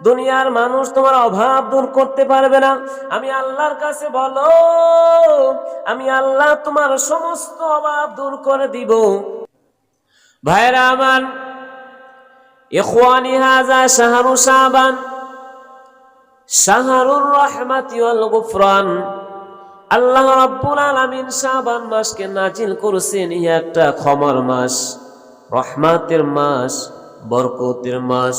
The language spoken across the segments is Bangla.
দুনিয়ার মানুষ তোমার অভাব দূর করতে পারবে না। আমি আল্লাহর কাছে বলো, আমি আল্লাহ তোমার সমস্ত অভাব দূর করে দিব। ভাইরা আমার, ইখওয়ানি হাজা শাহরু শাবান, শাহরুর রহমাতি ওয়াল গুফরান। আল্লাহ রাব্বুল আলামিন শাবান মাসকে নাজিল করেছেন ইহা একটা ক্ষমার মাস, রহমাতের মাস, বরকতের মাস।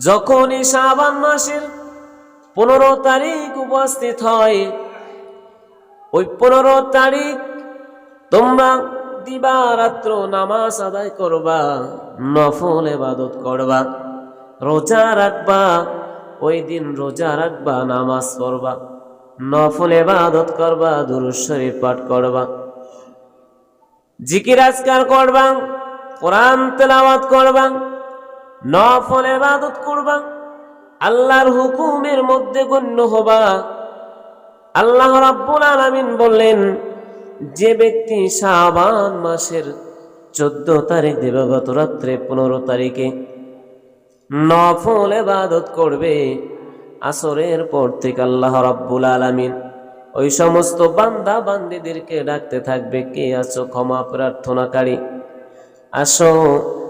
যখনই শাবান মাসের পনেরো তারিখ উপস্থিত হয়, ওই পনেরো তারিখ তোমরা দিবারাত্র নামাজ আদায় করবা, নফল এবাদত করবা, রোজা রাখবা, ওই দিন রোজা রাখবা, নামাজ পড়বা, নফল এবাদত করবা, দুরুদ শরীফ পাঠ করবা, জিকির আজকার করবা, কোরআন তেলাওয়াত করবা নফল এবাদত করবা, আল্লাহর হুকুমের মধ্যে গণ্য হবা। আল্লাহ রাব্বুল আলামিন বললেন, যে ব্যক্তি শাবান মাসের চোদ্দ তারিখ দিবাগত রাত্রে পনেরো তারিখে নফল এবাদত করবে, আসরের পর থেকে আল্লাহ রাব্বুল আলামিন ওই সমস্ত বান্দা বান্দিদেরকে ডাকতে থাকবে, কে আছো ক্ষমা প্রার্থনাকারী? আসো।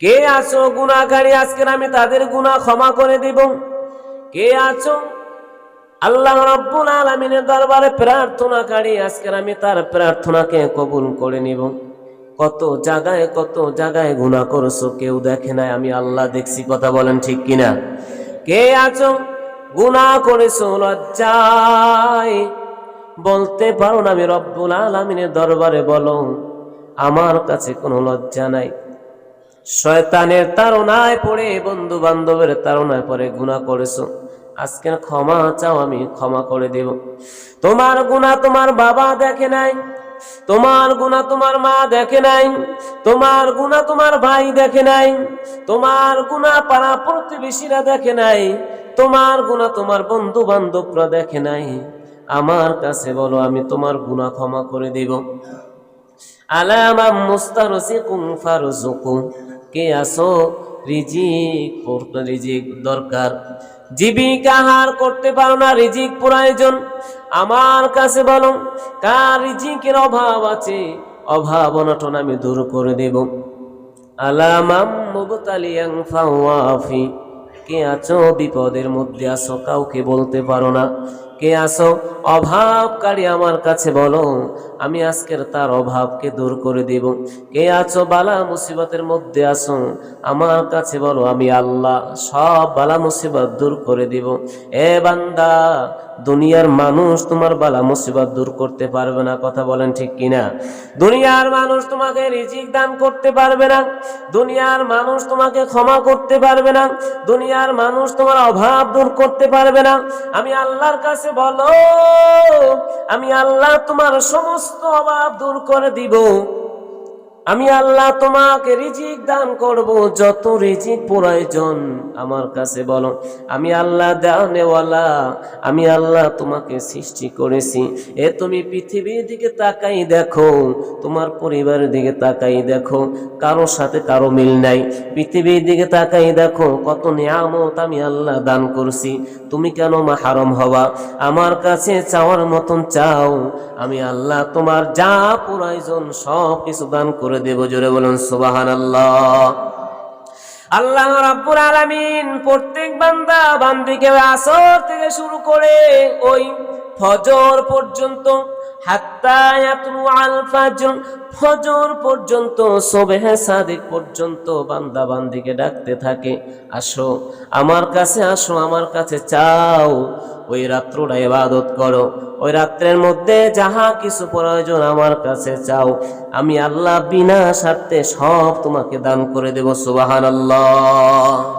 কে আছো গুনাহগারী? আজকের আমি তাদের গুনাহ ক্ষমা করে দিব। কে আছো? আল্লাহ রাব্বুল আলামিনের দরবারে প্রার্থনাকারী আজকের আমি তার প্রার্থনাকে কবুল করে নিব। কত জায়গায় কত জায়গায় গুনাহ করছ কেউ দেখে নাই, আমি আল্লাহ দেখছি, কথা বলেন ঠিক কিনা? কে আছো? গুনাহ করেছ, লজ্জায়। বলতে পারো না আমি রব্বুল আলামিনের দরবারে, বলো, আমার কাছে কোনো লজ্জা নাই। শয়তানের তাড়নায় পড়ে বন্ধু বান্ধবের তাড়নায় পড়ে গুনাহ করেছ। আজকে ক্ষমা চাও, আমি ক্ষমা করে দেব। তোমার গুনাহ তোমার বাবা দেখে নাই, তোমার গুনাহ তোমার মা দেখে নাই, তোমার গুনাহ তোমার ভাই দেখে নাই, তোমার গুনাহ পাড়া প্রতিবেশীরা দেখে নাই, তোমার গুনাহ তোমার বন্ধু বান্ধবরা দেখে নাই। আমার কাছে বলো, আমি তোমার গুনাহ ক্ষমা করে দেব। আলামা মুস্তারসিকুম ফারজুকুম কে আসো রিজিক রিজিক দরকার। জীবিকা হার করতে পারো না, রিজিক প্রয়োজন। আমার কাছে বলো, কার রিজিকের অভাব আছে? অভাব অনটন আমি দূর করে দেব। আলামাম মুবতালিয়াং ফাওয়াফি। কে আছো? বিপদের মধ্যে আছো, কাউকে বলতে পারো না। কে আসো অভাবকারী আমার কাছে বলো। আমি আজকের তার অভাবকে দূর করে দেব। কে আছো? বালা মুসিবতের মধ্যে আসো আমার কাছে বলো, আমি আল্লাহ। সব বালা মুসিবত দূর করে দিব। এ বান্দা দুনিয়ার মানুষ তোমার বালা মুসিবত দূর করতে পারবে না, কথা বলেন ঠিক কিনা? দুনিয়ার মানুষ তোমাকে রিজিক দান করতে পারবে না, দুনিয়ার মানুষ তোমাকে ক্ষমা করতে পারবে না, দুনিয়ার মানুষ তোমার অভাব দূর করতে পারবে না। আমি আল্লাহর কাছে বলো, আমি আল্লাহ তোমার সমস্ত অভাব দূর করে দিব। আমি আল্লাহ তোমাকে রিজিক দান করব, যত রিজিক প্রয়োজন। আমার কাছে বলো, আমি আল্লাহ দেওয়ানেওয়ালা, আমি আল্লাহ তোমাকে সৃষ্টি করেছি। এ তুমি পৃথিবীর দিকে তাকাই দেখো, তোমার পরিবারের দিকে তাকাই দেখো কারোর সাথে কারও মিল নাই। পৃথিবীর দিকে তাকাই দেখো, কত নিয়ামত আমি আল্লাহ দান করছি। তুমি কেন মাহারম হবা আমার কাছে চাওয়ার মতন চাও। আমি আল্লাহ তোমার যা প্রয়োজন সব কিছু দান করে দেব, জোরে বলুন সুবাহান আল্লাহ রাব্বুল আলামিন প্রত্যেক বান্দা বান্দিকে আসর থেকে শুরু করে ওই ফজর পর্যন্ত ফাজর পর্যন্ত সাদিক পর্যন্ত বান্দা বান্দিকে ডাকতে থাকে, আসো, আমার কাছে আসো, আমার কাছে চাও, ওই রাত্রটা ইবাদত করো। ওই রাত্রের মধ্যে যাহা কিছু প্রয়োজন আমার কাছে চাও, আমি আল্লাহ বিনা স্বার্থে সব তোমাকে দান করে দেব, সুবহানাল্লাহ।